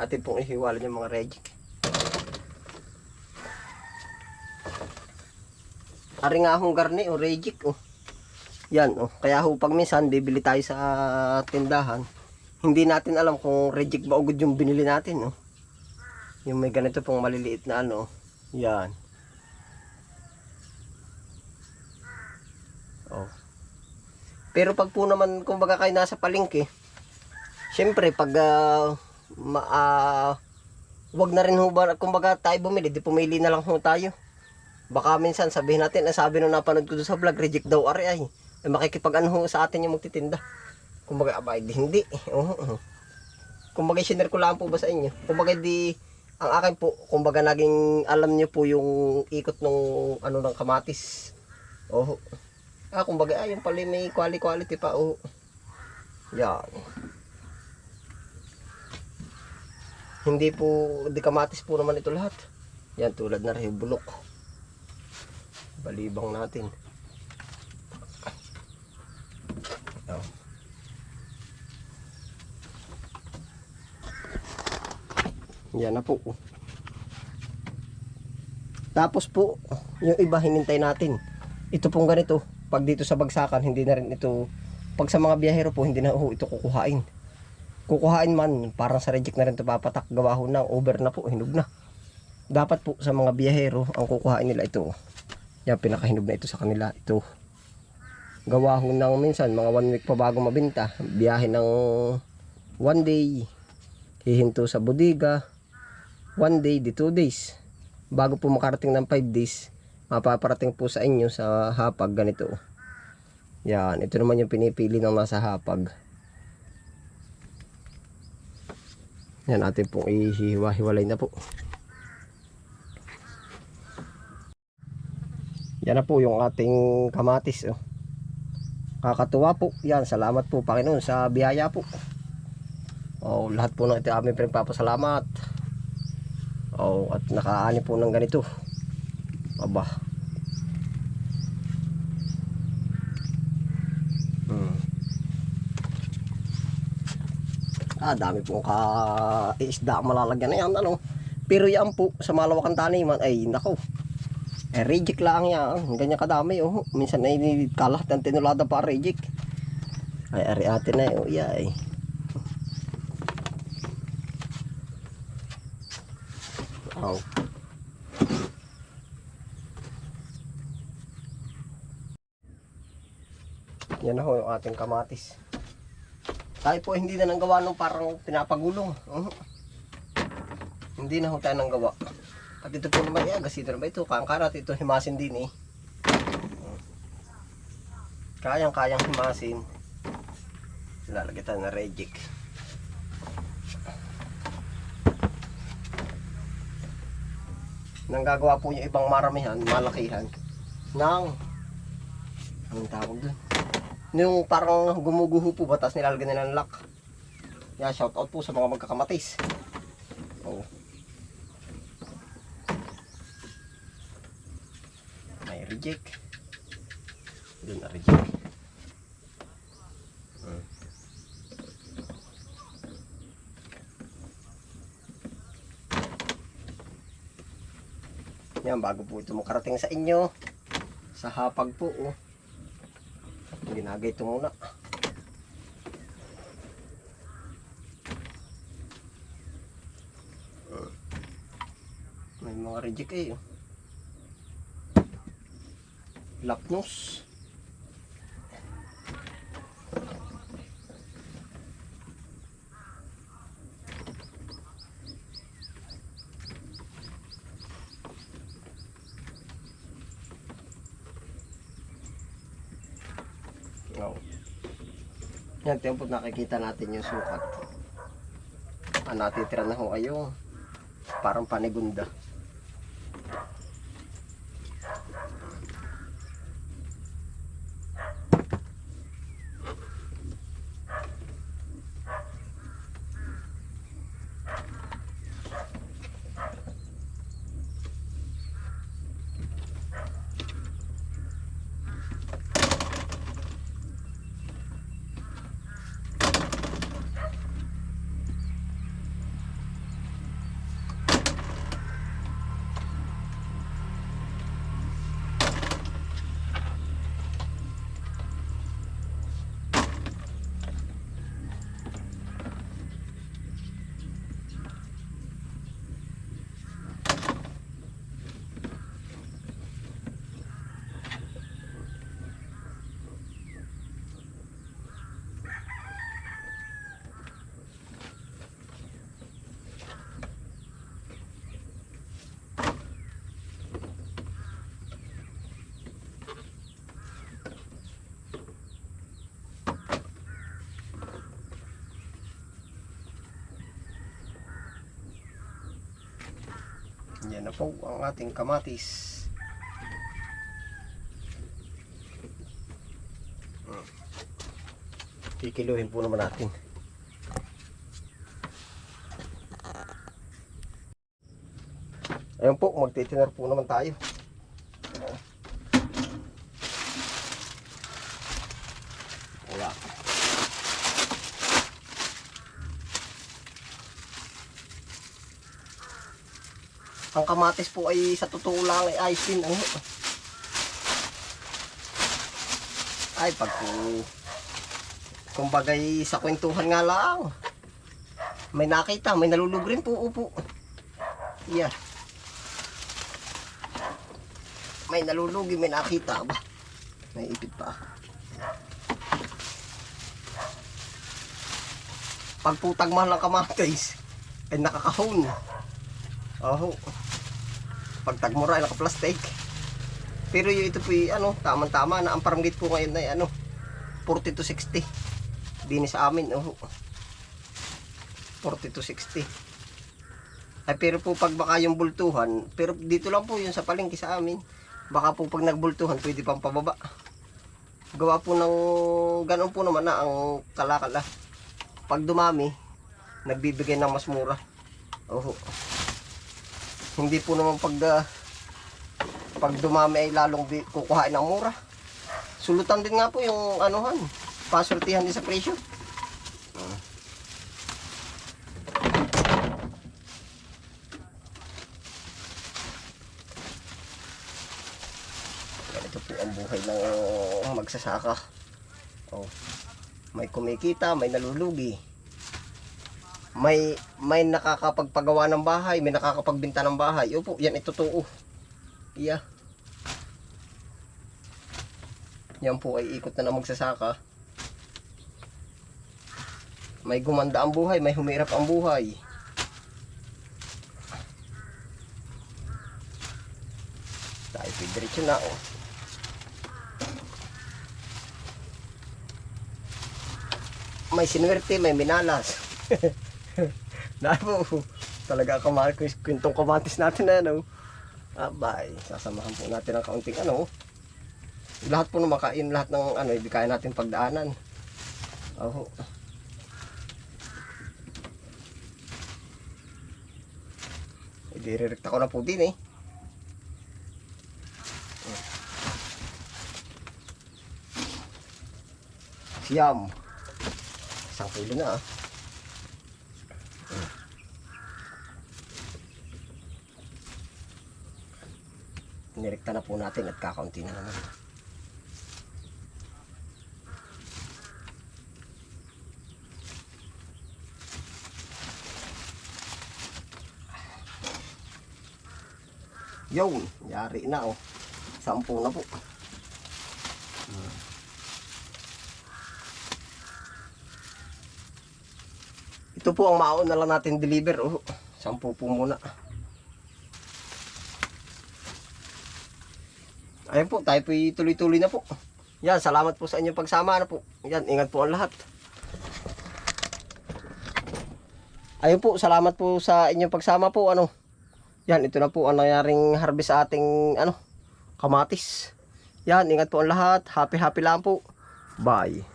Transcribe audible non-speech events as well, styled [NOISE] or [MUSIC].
Atin pong ihiwala yung mga rejik. Ari nga akong garni o rejik oh. Yan oh. Kaya ho pag minsan bibili tayo sa tindahan, hindi natin alam kung rejik ba o good yung binili natin oh. Yung may ganito pong maliliit na ano. Yan. Oh. Pero pag po naman kumbaga kayo nasa palengke, syempre pag ah, ma, ah, wag na rin ho ba, kumbaga tayo bumili, di pumili na lang ho tayo. Baka minsan sabihin natin, eh, sabi nung napanood ko doon sa vlog, reject daw ari ay. Eh, makikipag ano ho sa atin yung magtitinda. Kumbaga, abay, di, hindi. Oo, oo. Kumbaga, sinare ko lang po ba sa inyo? Kumbaga, di, ang akin po, kumbaga, naging alam niyo po yung ikot nung, ano, ng kamatis. Oo. Ah, kumbaga, ay, yung pala may quality quality pa, oo. Yan. Hindi po, di kamatis po naman ito lahat. Yan, tulad na rin bulok. Balibang natin. Oh. Yan na po. Tapos po, yung iba hinintay natin. Ito pong ganito, pag dito sa bagsakan, hindi na rin ito, pag sa mga biyahero po, hindi na ho ito kukuhain. Kukuhain man, parang sa reject na rin ito papatak, gawa ho na, over na po, hinog na. Dapat po sa mga biyahero, ang kukuhain nila ito. Yan, pinakahinog na ito sa kanila. Ito. Gawa ho ng minsan, mga one week pa bago mabinta. Biyahe ng one day. Hihinto sa bodega. One day, di two days. Bago po makarating ng five days, mapaparating po sa inyo sa hapag ganito. Yan, ito naman yung pinipili ng nasa hapag. Yan, atin pong ihiwa-hiwalay na po. Yan na po yung ating kamatis. Oh. Kakatuwa po. Yan, salamat po Panginoon sa biyaya po. Oh, lahat po ng ito aming pinagpapasalamat. Oh, at nakaani po ng ganito. Aba. Ah, dami po ka isda ang malalagyan na yan, ano. Pero yan po, sa malawakan taniman, ay nako, eh, reject lang yan. Ganyan kadami, oh. Minsan ay kalat ng tinulada pa reject. Ay, ari atin na, oh, yay. Oh. Yan na ho yung ating kamatis. Tayo po hindi na nang gawa nung parang pinapagulong. Uh Hindi na ho tayo nang gawa. At ito po naman, yeah, gasito na ba ito? Kayang-karat, ito himasin din eh. Kayang-kayang himasin. Lalagyan tayo na reject. Nang gagawa po yung ibang maramihan, malakihan, ng, anong tawag doon? Yung parang gumuguho po ba, tapos nilalagyan nila ng lock. Yeah, shout out po sa mga magkakamatis. Oh. may reject doon na reject Hmm. yan bago po ito makarating sa inyo sa hapag po oh. Ginagay ito muna may mga reject eh oh. Lapnos. Oh. Yan, tempo nakikita natin yung sukat. Ah, natitira na ho ayo. Parang panigunda. Yan na po ang ating kamatis. Hmm. Kikiluhin po naman natin. Ayun po, magtitinar po naman tayo. Wala. Ang kamatis po ay sa totoo lang ay ayos din. Ano? Ay, pag po, kumbagay sa kwentuhan nga lang. May nakita, may nalulug rin po, upo. Yeah. May nalulugi, may nakita ba? May ipit pa. Pag putag mahal ng kamatis, ay nakakahon. Oh. Pag tagmura ay naka-plastic. Pero yung ito po yung ano, tama-tama na ang paranggit po ngayon ay ano, 40 to 60. Dini sa amin, oh. 40 to 60. Ay pero po pag baka yung bultuhan, pero dito lang po yun sa palengke sa amin. Baka po pag nagbultuhan, pwede pang pababa. Gawa po ng ganun po naman na ang kalakala. Pag dumami, nagbibigay ng mas mura. Oh. Hindi po naman pag ah, pag dumami ay lalong kukuhain ng mura. Sulutan din nga po yung anuhan, pasortihan din sa presyo. Ito po ang buhay ng magsasaka. Oh. May kumikita, may nalulugi. May may nakakapagpagawa ng bahay, may nakakapagbenta ng bahay. Opo, yan ito totoo. Iya. Yan po ay ikot na ng magsasaka. May gumanda ang buhay, may humirap ang buhay. Tayo po diretso na oh. May sinuwerte, may minalas. [LAUGHS] na po, talaga kamahal ko yung kwentong kamatis natin na ano. Abay, sasamahan po natin ang kaunting ano. Lahat po na makain, lahat ng ano, kaya natin pagdaanan. Oh. Idirirekta ko na po din eh. Siyam. Isang kilo na ah. Nirekta na po natin at kakaunti na naman. Yun, yari na oh. Sampu na po. Ito po ang mauna lang natin deliver. Oh, sampu po muna. Ayun po, tayo po tuloy-tuloy na po. Yan, salamat po sa inyong pagsama na po. Yan, ingat po ang lahat. Ayun po, salamat po sa inyong pagsama po. Ano? Yan, ito na po ang nangyaring harvest sa ating ano, kamatis. Yan, ingat po ang lahat. Happy happy lang po. Bye.